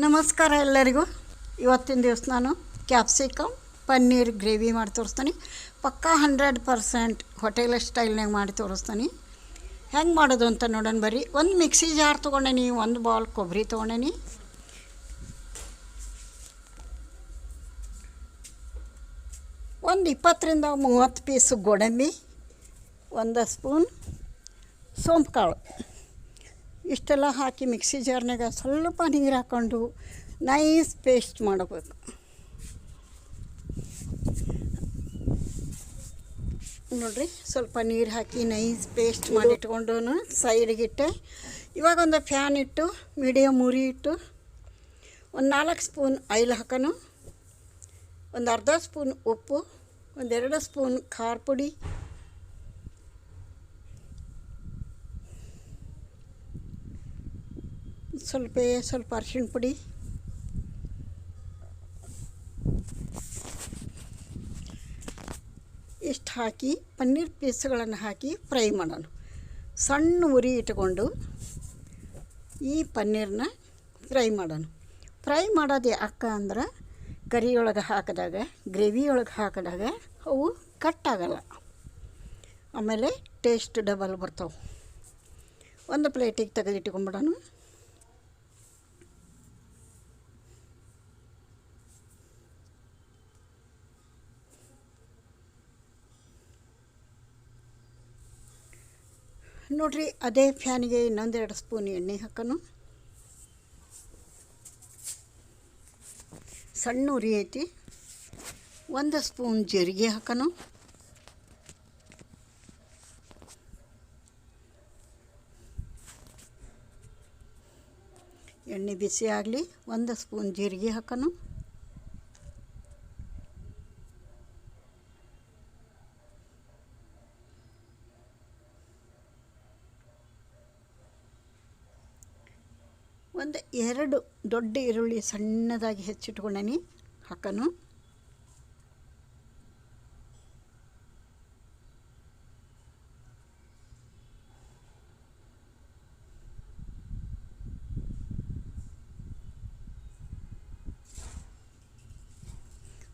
ನಮಸ್ಕಾರ ಎಲ್ಲರಿಗೂ. ಇವತ್ತಿನ ದಿವಸ ನಾನು ಕ್ಯಾಪ್ಸಿಕಮ್ ಪನ್ನೀರ್ ಗ್ರೇವಿ ಮಾಡಿ ತೋರಿಸ್ತೀನಿ. ಪಕ್ಕಾ ಹಂಡ್ರೆಡ್ ಪರ್ಸೆಂಟ್ ಹೋಟೆಲ್ ಸ್ಟೈಲ್ನಾಗ ಮಾಡಿ ತೋರಿಸ್ತೀನಿ. ಹೆಂಗೆ ಮಾಡೋದು ಅಂತ ನೋಡೋಣ ಬರ್ರಿ. ಒಂದು ಮಿಕ್ಸಿ ಜಾರ್ ತೊಗೊಂಡೇನಿ, ಒಂದು ಬಾಲ್ ಕೊಬ್ಬರಿ ತೊಗೊಂಡೇನಿ. ಒಂದು ಇಪ್ಪತ್ತರಿಂದ ಮೂವತ್ತು ಪೀಸ್ ಗೋಡಂಬಿ, ಒಂದು ಸ್ಪೂನ್ ಸೋಂಪು ಕಾಳು ಇಷ್ಟೆಲ್ಲ ಹಾಕಿ ಮಿಕ್ಸಿ ಜಾರ್ನಾಗ ಸ್ವಲ್ಪ ನೀರು ಹಾಕ್ಕೊಂಡು ನೈಸ್ ಪೇಸ್ಟ್ ಮಾಡಬೇಕು. ನೋಡ್ರಿ, ಸ್ವಲ್ಪ ನೀರು ಹಾಕಿ ನೈಸ್ ಪೇಸ್ಟ್ ಮಾಡಿಟ್ಕೊಂಡು ಸೈಡ್ಗಿಟ್ಟೆ ಇವಾಗ ಒಂದು ಫ್ಯಾನ್ ಇಟ್ಟು ಮೀಡಿಯಮ್ ಉರಿ ಇಟ್ಟು ಒಂದು ನಾಲ್ಕು ಸ್ಪೂನ್ ಆಯಿಲ್ ಹಾಕೋಣ ಒಂದು ಅರ್ಧ ಸ್ಪೂನ್ ಉಪ್ಪು ಒಂದೆರಡು ಸ್ಪೂನ್ ಖಾರ ಪುಡಿ ಸ್ವಲ್ಪ ಸ್ವಲ್ಪ ಅರಿಶಿಣ ಪುಡಿ. ಇಷ್ಟು ಹಾಕಿ, ಪನ್ನೀರ್ ಪೀಸ್ಗಳನ್ನು ಹಾಕಿ ಫ್ರೈ ಮಾಡೋಣ. ಸಣ್ಣ ಉರಿ ಇಟ್ಕೊಂಡು ಈ ಪನ್ನೀರನ್ನ ಫ್ರೈ ಮಾಡೋಣ. ಫ್ರೈ ಮಾಡೋದು ಯಾಕೆ ಅಂದ್ರೆ ಕರಿಯೊಳಗೆ ಹಾಕಿದಾಗ, ಗ್ರೇವಿಯೊಳಗೆ ಹಾಕಿದಾಗ ಅವು ಕಟ್ಟಾಗಲ್ಲ ಆಮೇಲೆ ಟೇಸ್ಟ್ ಡಬಲ್ ಬರ್ತಾವೆ. ಒಂದು ಪ್ಲೇಟಿಗೆ ತೆಗೆದಿಟ್ಕೊಂಬಿಡೋಣ. ನೋಡ್ರಿ, ಅದೇ ಫ್ಯಾನಿಗೆ ಇನ್ನೊಂದೆರಡು ಸ್ಪೂನ್ ಎಣ್ಣೆ ಹಾಕೋಣ ಸಣ್ಣ ಉರಿ ಐತಿ. ಒಂದು ಸ್ಪೂನ್ ಜೀರಿಗೆ ಹಾಕೋಣ ಎಣ್ಣೆ ಬಿಸಿ ಆಗಲಿ, ಒಂದು ಸ್ಪೂನ್ ಜೀರಿಗೆ ಹಾಕೋನು. ಒಂದು ಎರಡು ದೊಡ್ಡ ಈರುಳ್ಳಿ ಸಣ್ಣದಾಗಿ ಹೆಚ್ಚಿಟ್ಕೊಂಡಿ ಹಾಕೋನು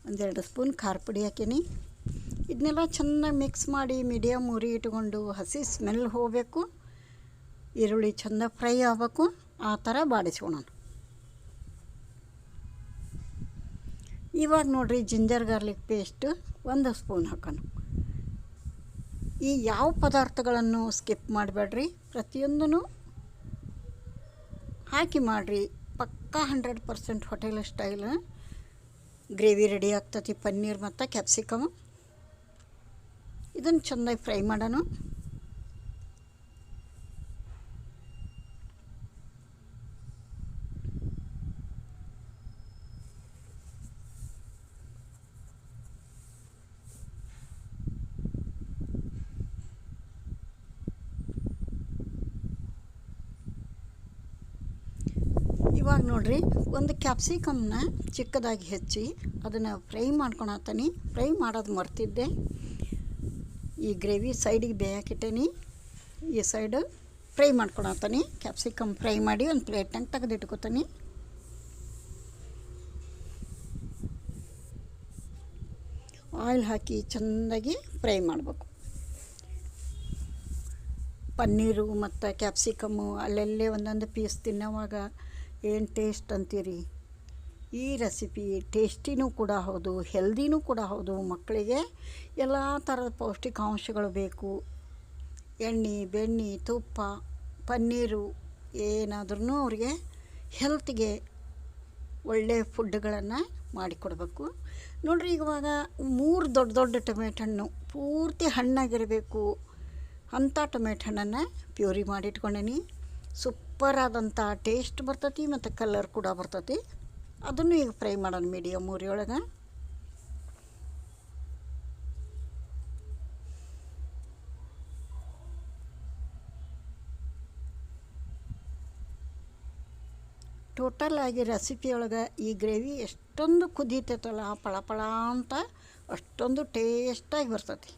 ಒಂದೆರಡು ಸ್ಪೂನ್ ಖಾರ ಪುಡಿ ಹಾಕೀನಿ. ಇದನ್ನೆಲ್ಲ ಚೆನ್ನಾಗಿ ಮಿಕ್ಸ್ ಮಾಡಿ ಮೀಡಿಯಮ್ ಉರಿ ಇಟ್ಕೊಂಡು ಹಸಿ ಸ್ಮೆಲ್ ಹೋಗಬೇಕು. ಈರುಳ್ಳಿ ಚೆಂದ ಫ್ರೈ ಆಗಬೇಕು. ಆ ಥರ ಬಾಡಿಸ್ಕೊಳೋಣ. ಇವಾಗ ನೋಡಿರಿ ಜಿಂಜರ್ ಗಾರ್ಲಿಕ್ ಪೇಸ್ಟ್ ಒಂದು ಸ್ಪೂನ್ ಹಾಕೋಣ. ಈ ಯಾವ ಪದಾರ್ಥಗಳನ್ನು ಸ್ಕಿಪ್ ಮಾಡಬೇಡ್ರಿ? ಪ್ರತಿಯೊಂದೂ ಹಾಕಿ ಮಾಡಿರಿ. ಪಕ್ಕಾ hundred percent hotel style. Gravy ready ಆಗ್ತತಿ, ಪನ್ನೀರ್ ಮತ್ತು ಕ್ಯಾಪ್ಸಿಕಮ್. ಇದನ್ನು ಚೆಂದಾಗಿ ಫ್ರೈ ಮಾಡೋಣ. ಇವಾಗ ನೋಡ್ರಿ, ಒಂದು ಕ್ಯಾಪ್ಸಿಕಮ್ನ ಚಿಕ್ಕದಾಗಿ ಹೆಚ್ಚಿ ಅದನ್ನು ಫ್ರೈ ಮಾಡ್ಕೊಳತ್ತೀನಿ ಫ್ರೈ ಮಾಡೋದು ಮರ್ತಿದ್ದೆ. ಈ ಗ್ರೇವಿ ಸೈಡಿಗೆ ಬೇಯಾಕಿಟ್ಟೇನಿ. ಈ ಸೈಡು ಫ್ರೈ ಮಾಡ್ಕೊಳತ್ತೀನಿ ಕ್ಯಾಪ್ಸಿಕಮ್ ಫ್ರೈ ಮಾಡಿ ಒಂದು ಪ್ಲೇಟ್ನಾಗ ತೆಗೆದಿಟ್ಕೊತೀನಿ. ಆಯಿಲ್ ಹಾಕಿ ಚೆಂದಾಗಿ ಫ್ರೈ ಮಾಡಬೇಕು. ಪನ್ನೀರು ಮತ್ತು ಕ್ಯಾಪ್ಸಿಕಮ್ಮು ಅಲ್ಲೆಲ್ಲೇ ಒಂದೊಂದು ಪೀಸ್ ತಿನ್ನೋವಾಗ ಏನು ಟೇಸ್ಟ್ ಅಂತೀರಿ? ಈ ರೆಸಿಪಿ ಟೇಸ್ಟಿನೂ ಕೂಡ ಹೌದು ಹೆಲ್ದಿನೂ ಕೂಡ ಹೌದು. ಮಕ್ಕಳಿಗೆ ಎಲ್ಲ ಥರದ ಪೌಷ್ಟಿಕಾಂಶಗಳು ಬೇಕು. ಎಣ್ಣೆ, ಬೆಣ್ಣೆ, ತುಪ್ಪ, ಪನ್ನೀರು ಏನಾದ್ರೂ ಅವ್ರಿಗೆ ಹೆಲ್ತ್ಗೆ ಒಳ್ಳೆಯ ಫುಡ್ಗಳನ್ನು ಮಾಡಿಕೊಡ್ಬೇಕು. ನೋಡಿರಿ ಇವಾಗ ಮೂರು ದೊಡ್ಡ ದೊಡ್ಡ ಟೊಮೆಟೊ ಹಣ್ಣು ಪೂರ್ತಿ ಹಣ್ಣಾಗಿರಬೇಕು. ಅಂಥ ಟೊಮೆಟೊ ಹಣ್ಣನ್ನು ಪ್ಯೂರಿ ಮಾಡಿಟ್ಕೊಂಡೇನಿ ಸೂಪರ್ ಆದಂಥ ಟೇಸ್ಟ್ ಬರ್ತೈತಿ ಮತ್ತು ಕಲರ್ ಕೂಡ ಬರ್ತೈತಿ. ಅದನ್ನು ಈಗ ಫ್ರೈ ಮಾಡೋಣ ಮೀಡಿಯಮ್ ಊರಿಯೊಳಗೆ ಟೋಟಲ್ ಆಗಿ ರೆಸಿಪಿಯೊಳಗೆ ಈ ಗ್ರೇವಿ ಎಷ್ಟೊಂದು ಕುದೀತೈತಲ್ಲ ಪಳ ಪಳ ಅಂತ ಅಷ್ಟೊಂದು ಟೇಸ್ಟಾಗಿ ಬರ್ತೈತಿ.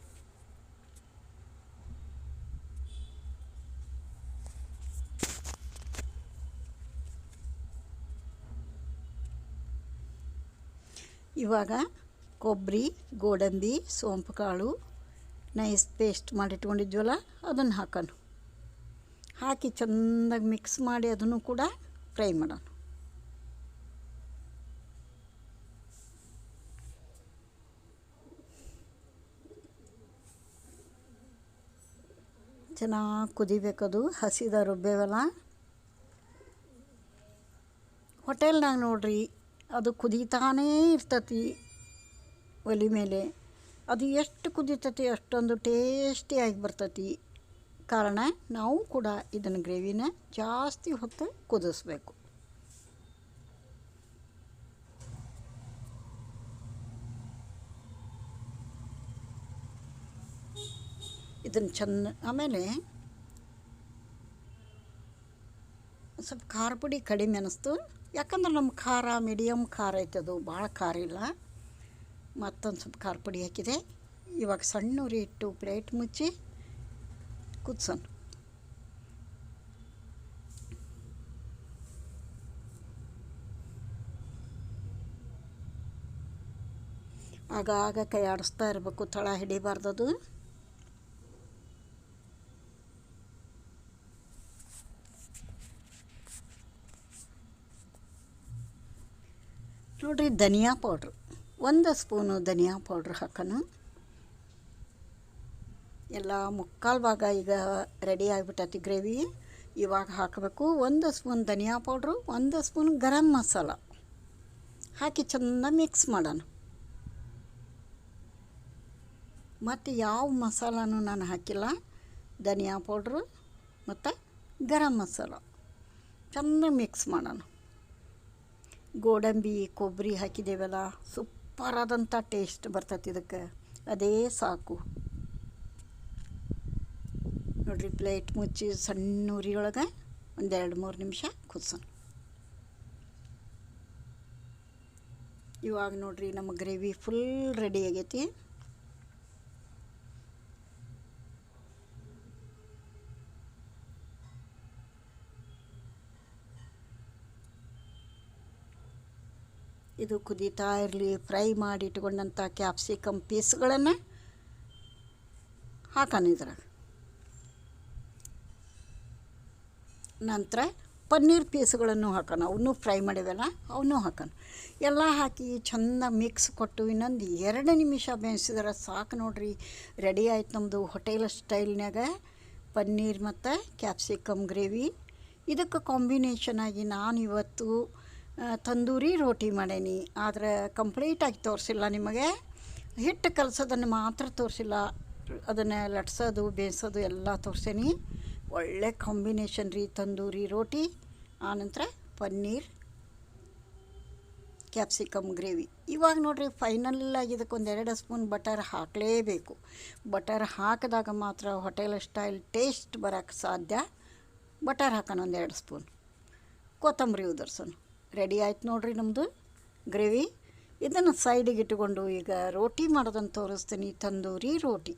ಇವಾಗ ಕೊಬ್ಬರಿ, ಗೋಡಂಬಿ ಸೋಂಪು ಕಾಳು ನೈಸ್ ಪೇಸ್ಟ್ ಮಾಡಿಟ್ಕೊಂಡಿದ್ವಲ್ಲ, ಅದನ್ನು ಹಾಕೋಣ. ಹಾಕಿ ಚೆಂದಾಗಿ ಮಿಕ್ಸ್ ಮಾಡಿ ಅದನ್ನು ಕೂಡ ಫ್ರೈ ಮಾಡೋಣ. ಚೆನ್ನಾಗಿ ಕುದಿಬೇಕದು ಹಸಿದ ರುಬ್ಬೇವಲ್ಲ. ಹೋಟೆಲ್ನಾಗ ನೋಡ್ರಿ ಅದು ಕುದೀತಾನೇ ಇರ್ತತಿ ಒಲೆ ಮೇಲೆ. ಅದು ಎಷ್ಟು ಕುದೀತತಿ ಅಷ್ಟೊಂದು ಟೇಸ್ಟಿಯಾಗಿ ಬರ್ತತಿ. ಕಾರಣ ನಾವು ಕೂಡ ಇದನ್ನು ಗ್ರೇವಿನ ಜಾಸ್ತಿ ಹೊತ್ತು ಕುದಿಸ್ಬೇಕು. ಇದನ್ನು ಚೆನ್ನ ಆಮೇಲೆ ಸ್ವಲ್ಪ ಖಾರ ಪುಡಿ ಕಡಿಮೆ ಅನ್ನಿಸ್ತು ಯಾಕಂದ್ರೆ ನಮ್ಮ ಖಾರ ಮೀಡಿಯಮ್ ಖಾರ ಐತೆ ಅದು, ಭಾಳ ಖಾರ ಇಲ್ಲ. ಮತ್ತೊಂದು ಸ್ವಲ್ಪ ಖಾರ ಪುಡಿ ಹಾಕಿದೆ. ಇವಾಗ ಸಣ್ಣ ಉರಿ ಇಟ್ಟು ಪ್ಲೇಟ್ ಮುಚ್ಚಿ ಕುದ್ಸೋಣ. ಆಗಾಗ ಕೈ ಆಡಿಸ್ತಾ ಇರಬೇಕು, ತಳ ಹಿಡಿಬಾರ್ದದು ನೋಡಿರಿ ಧನಿಯಾ ಪೌಡ್ರ್ ಒಂದು ಸ್ಪೂನು ಧನಿಯಾ ಪೌಡ್ರ್ ಹಾಕೋಣ. ಎಲ್ಲ ಮುಕ್ಕಾಲು ಭಾಗ ಈಗ ರೆಡಿ ಆಗಿಬಿಟ್ಟತಿ ಗ್ರೇವಿ ಇವಾಗ ಹಾಕಬೇಕು. ಒಂದು ಸ್ಪೂನ್ ಧನಿಯಾ ಪೌಡ್ರು ಒಂದು ಸ್ಪೂನ್ ಗರಂ ಮಸಾಲ. ಹಾಕಿ ಚೆಂದ ಮಿಕ್ಸ್ ಮಾಡೋಣ. ಮತ್ತು ಯಾವ ಮಸಾಲನೂ ನಾನು ಹಾಕಿಲ್ಲ. ಧನಿಯಾ ಪೌಡ್ರು ಮತ್ತು ಗರಂ ಮಸಾಲ. ಚೆಂದ ಮಿಕ್ಸ್ ಮಾಡೋಣ. ಗೋಡಂಬಿ, ಕೊಬ್ಬರಿ ಹಾಕಿದ್ದೇವಲ್ಲ ಸೂಪರಾದಂಥ ಟೇಸ್ಟ್ ಬರ್ತೈತಿ ಇದಕ್ಕೆ. ಅದೇ ಸಾಕು. ನೋಡಿರಿ ಪ್ಲೇಟ್ ಮುಚ್ಚಿ ಸಣ್ಣ ಉರಿಯೊಳಗೆ ಒಂದೆರಡು ಮೂರು ನಿಮಿಷ ಕುದಿಸೋಣ. ಇವಾಗ ನೋಡಿರಿ, ನಮ್ಮ ಗ್ರೇವಿ ಫುಲ್ ರೆಡಿ ಆಗೈತಿ. ಇದು ಕುದಿತಾ ಇರಲಿ, ಫ್ರೈ ಮಾಡಿ ಇಟ್ಕೊಂಡಂಥ ಕ್ಯಾಪ್ಸಿಕಮ್ ಪೀಸ್ಗಳನ್ನು ಹಾಕೋಣ ಇದ್ರಾಗ. ನಂತರ ಪನ್ನೀರ್ ಪೀಸ್ಗಳನ್ನು ಹಾಕೋಣ. ಅವನ್ನೂ ಫ್ರೈ ಮಾಡಿವೆಲ್ಲ ಅವನ್ನೂ ಹಾಕೋಣ. ಎಲ್ಲ ಹಾಕಿ ಚೆಂದ ಮಿಕ್ಸ್ ಕೊಟ್ಟು ಇನ್ನೊಂದು ಎರಡು ನಿಮಿಷ ಬೇಯಿಸಿದ್ರೆ ಸಾಕು ನೋಡ್ರಿ. ರೆಡಿ ಆಯ್ತು ನಮ್ಮದು ಹೋಟೆಲ್ ಸ್ಟೈಲ್ನಾಗ ಪನ್ನೀರ್ ಮತ್ತು ಕ್ಯಾಪ್ಸಿಕಮ್ ಗ್ರೇವಿ. ಇದಕ್ಕೆ ಕಾಂಬಿನೇಷನ್ ಆಗಿ ನಾನು ಇವತ್ತು ತಂದೂರಿ ರೋಟಿ ಮಾಡೇನಿ. ಆದರೆ ಕಂಪ್ಲೀಟಾಗಿ ತೋರಿಸಿಲ್ಲ ನಿಮಗೆ. ಹಿಟ್ಟು ಕಲಸೋದನ್ನು ಮಾತ್ರ ತೋರಿಸಿಲ್ಲ. ಅದನ್ನು ಲಟ್ಸೋದು, ಬೇಯಿಸೋದು ಎಲ್ಲ ತೋರಿಸೇನಿ. ಒಳ್ಳೆ ಕಾಂಬಿನೇಷನ್ ರೀ ತಂದೂರಿ ರೋಟಿ. ಆನಂತರ ಪನ್ನೀರ್ ಕ್ಯಾಪ್ಸಿಕಮ್ ಗ್ರೇವಿ ಇವಾಗ ನೋಡಿರಿ ಫೈನಲ್ಲಾಗಿ ಇದಕ್ಕೆ ಎರಡು ಸ್ಪೂನ್ ಬಟರ್ ಹಾಕಲೇಬೇಕು. ಬಟರ್ ಹಾಕಿದಾಗ ಮಾತ್ರ ಹೋಟೆಲ್ ಸ್ಟೈಲ್ ಟೇಸ್ಟ್ ಬರೋಕ್ಕೆ ಸಾಧ್ಯ. ಬಟರ್ ಹಾಕೋಣ ಒಂದೆರಡು ಸ್ಪೂನ್ ಕೊತ್ತಂಬರಿ ಉದುರ್ಸೋಣ. ರೆಡಿ ಆಯ್ತು ನೋಡಿರಿ ನಮ್ಮದು ಗ್ರೇವಿ. ಇದನ್ನು ಸೈಡಿಗೆ ಇಟ್ಟುಕೊಂಡು ಈಗ ರೋಟಿ ಮಾಡೋದನ್ನು ತೋರಿಸ್ತೀನಿ. ತಂದೂರಿ ರೋಟಿ.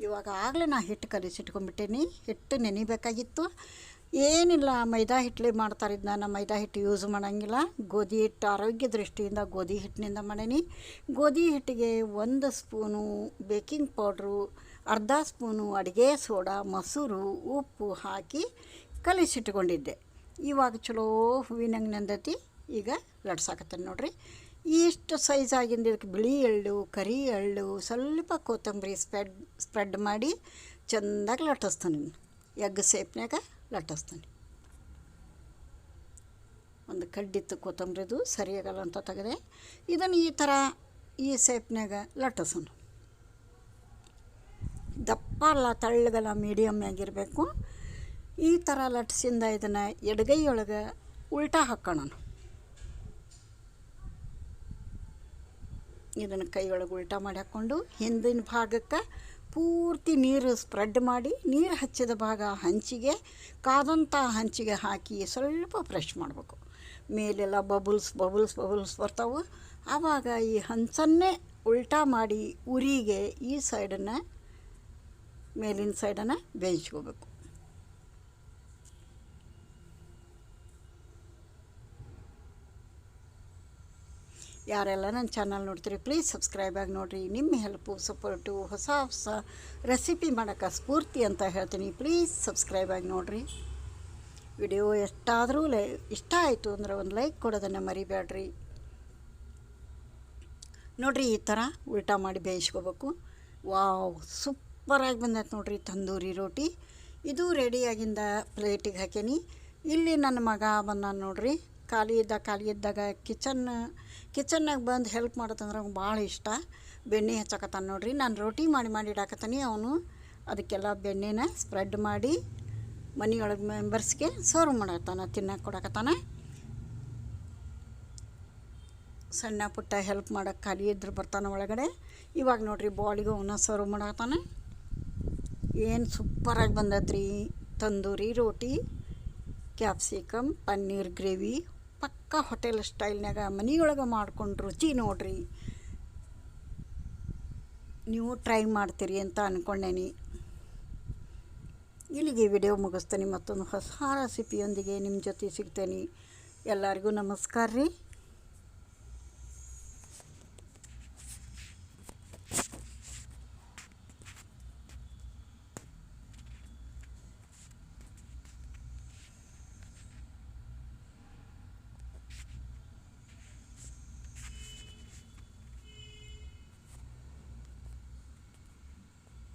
ಇವಾಗ ಆಗಲೇ ನಾ ಹಿಟ್ಟು ಕಲಿಸಿಟ್ಕೊಂಡ್ಬಿಟ್ಟೇನಿ ಹಿಟ್ಟು ನೆನಿಬೇಕಾಗಿತ್ತು. ಏನಿಲ್ಲ, ಮೈದಾ ಹಿಟ್ಟಲೇ ಮಾಡ್ತಾರೆ. ನಾನು ಮೈದಾ ಹಿಟ್ಟು ಯೂಸ್ ಮಾಡೋಂಗಿಲ್ಲ. ಗೋಧಿ ಹಿಟ್ಟು ಆರೋಗ್ಯ ದೃಷ್ಟಿಯಿಂದ ಗೋಧಿ ಹಿಟ್ಟಿನಿಂದ ಮಾಡೇನಿ. ಗೋಧಿ ಹಿಟ್ಟಿಗೆ ಒಂದು ಸ್ಪೂನು ಬೇಕಿಂಗ್ ಪೌಡ್ರು, ಅರ್ಧ ಸ್ಪೂನು ಅಡುಗೆ ಸೋಡಾ, ಮೊಸರು, ಉಪ್ಪು ಹಾಕಿ ಕಲಿಸಿಟ್ಕೊಂಡಿದ್ದೆ ಇವಾಗ ಚಲೋ ಹೂವಿನಂಗೆ ನಂದತಿ ಈಗ ಲಟ್ಸಾಕತ್ತೇನೆ ನೋಡ್ರಿ. ಇಷ್ಟು ಸೈಜ್ ಆಗಿಂದ ಇದಕ್ಕೆ ಬಿಳಿ ಎಳ್ಳು, ಕರಿ ಎಳ್ಳು, ಸ್ವಲ್ಪ ಕೊತ್ತಂಬರಿ ಸ್ಪ್ರೆಡ್ ಸ್ಪ್ರೆಡ್ ಮಾಡಿ ಚೆಂದಾಗಿ ಲಟ್ಟಿಸ್ತೀನಿ ಎಗ್ ಸೇಪ್ನಾಗ ಲಟ್ಟಿಸ್ತೀನಿ. ಒಂದು ಕಡ್ಡಿತ್ತು ಕೊತ್ತಂಬರಿದು ಸರಿಯಾಗಲ್ಲ ಅಂತ ತೆಗೆದೆ. ಇದನ್ನು ಈ ಥರ ಈ ಸೇಪ್ನಾಗ ಲಟ್ಟಿಸೋಣ ದಪ್ಪ ಅಲ್ಲ, ತಳ್ಳಗಲ್ಲ ಮೀಡಿಯಮ್ ಆಗಿರಬೇಕು ಈ ಥರ ಲಟ್ಸಿಂದ ಇದನ್ನು ಎಡಗೈಯೊಳಗೆ ಉಲ್ಟಾ ಹಾಕೋಣ ಇದನ್ನು ಕೈಯೊಳಗೆ ಉಲ್ಟಾ ಮಾಡಿ ಹಾಕ್ಕೊಂಡು ಹಿಂದಿನ ಭಾಗಕ್ಕೆ ಪೂರ್ತಿ ನೀರು ಸ್ಪ್ರೆಡ್ ಮಾಡಿ ನೀರು ಹಚ್ಚಿದ ಭಾಗ ಹಂಚಿಗೆ ಕಾದಂಥ ಹಂಚಿಗೆ ಹಾಕಿ ಸ್ವಲ್ಪ ಫ್ರೆಶ್ ಮಾಡಬೇಕು. ಮೇಲೆಲ್ಲ ಬಬಲ್ಸ್ ಬಬಲ್ಸ್ ಬಬಲ್ಸ್ ಬರ್ತಾವೆ. ಆವಾಗ ಈ ಹಂಚನ್ನೇ ಉಲ್ಟಾ ಮಾಡಿ ಉರಿಗೆ ಈ ಸೈಡನ್ನು ಮೇಲಿನ ಸೈಡನ್ನು ಬೇಯಿಸ್ಕೋಬೇಕು. ಯಾರೆಲ್ಲ ನನ್ನ ಚಾನಲ್ ನೋಡ್ತೀರಿ ಪ್ಲೀಸ್ ಸಬ್ಸ್ಕ್ರೈಬ್ ಆಗಿ ನೋಡಿರಿ. ನಿಮ್ಮ ಹೆಲ್ಪು ಸಪೋರ್ಟು ಹೊಸ ಹೊಸ ರೆಸಿಪಿ ಮಾಡೋಕ್ಕೆ ಸ್ಫೂರ್ತಿ ಅಂತ ಹೇಳ್ತೀನಿ. ಪ್ಲೀಸ್ ಸಬ್ಸ್ಕ್ರೈಬ್ ಆಗಿ ನೋಡಿರಿ. ವಿಡಿಯೋ ಎಷ್ಟಾದರೂ ಲೈ, ಇಷ್ಟ ಆಯಿತು ಅಂದ್ರೆ ಒಂದು ಲೈಕ್ ಕೊಡೋದನ್ನು ಮರಿಬೇಡ್ರಿ. ನೋಡಿರಿ, ಈ ಥರ ಉಲ್ಟಾ ಮಾಡಿ ಬೇಯಿಸ್ಕೋಬೇಕು. ವಾವ್ ಸೂಪರಾಗಿ ಬಂದೈತೆ ನೋಡಿರಿ ತಂದೂರಿ ರೋಟಿ. ಇದು ರೆಡಿಯಾಗಿಂದ ಪ್ಲೇಟಿಗೆ ಹಾಕೀನಿ. ಇಲ್ಲಿ ನನ್ನ ಮಗ ಬಂದ ನೋಡಿರಿ. ಖಾಲಿ ಇದ್ದಾಗ ಖಾಲಿ ಇದ್ದಾಗ ಕಿಚನ್ ಕಿಚನ್ನಾಗ ಬಂದು ಹೆಲ್ಪ್ ಮಾಡತ್ತಂದ್ರೆ ಅವ್ನು ಭಾಳ ಇಷ್ಟ. ಬೆಣ್ಣೆ ಹಚ್ಚಕತ್ತಾನ ನೋಡ್ರಿ. ನಾನು ರೋಟಿ ಮಾಡಿ ಮಾಡಿ ಇಡಾಕತ್ತಾನೆ. ಅವನು ಅದಕ್ಕೆಲ್ಲ ಬೆಣ್ಣೆನ ಸ್ಪ್ರೆಡ್ ಮಾಡಿ ಮನೆಯೊಳಗೆ ಮೆಂಬರ್ಸ್ಗೆ ಸರ್ವ್ ಮಾಡತ್ತಾನ ತಿನ್ನಕ್ಕೆ ಕೊಡಕತ್ತಾನ. ಸಣ್ಣ ಪುಟ್ಟ ಹೆಲ್ಪ್ ಮಾಡೋಕ್ಕೆ ಖಾಲಿ ಇದ್ರೆ ಬರ್ತಾನೆ ಒಳಗಡೆ. ಇವಾಗ ನೋಡ್ರಿ ಬಾಳಿಗೆ ಅವನ್ನ ಸರ್ವ್ ಮಾಡತ್ತಾನೆ ಏನು ಸೂಪರಾಗಿ ಬಂದದ್ರಿ. Tandoori roti capsicum paneer gravy. ಪಕ್ಕ ಹೋಟೆಲ್ ಸ್ಟೈಲ್ನಾಗ ಮನೆಯೊಳಗೆ ಮಾಡ್ಕೊಂಡು ರುಚಿ ನೋಡ್ರಿ. ನೀವು ಟ್ರೈ ಮಾಡ್ತೀರಿ ಅಂತ ಅಂದ್ಕೊಂಡೇನಿ ಇಲ್ಲಿಗೆ ವಿಡಿಯೋ ಮುಗಿಸ್ತೇನೆ ಮತ್ತೊಂದು ಹೊಸ ರೆಸಿಪಿಯೊಂದಿಗೆ ನಿಮ್ಮ ಜೊತೆ ಸಿಗ್ತೇನೆ. ಎಲ್ಲರಿಗೂ ನಮಸ್ಕಾರ ರೀ.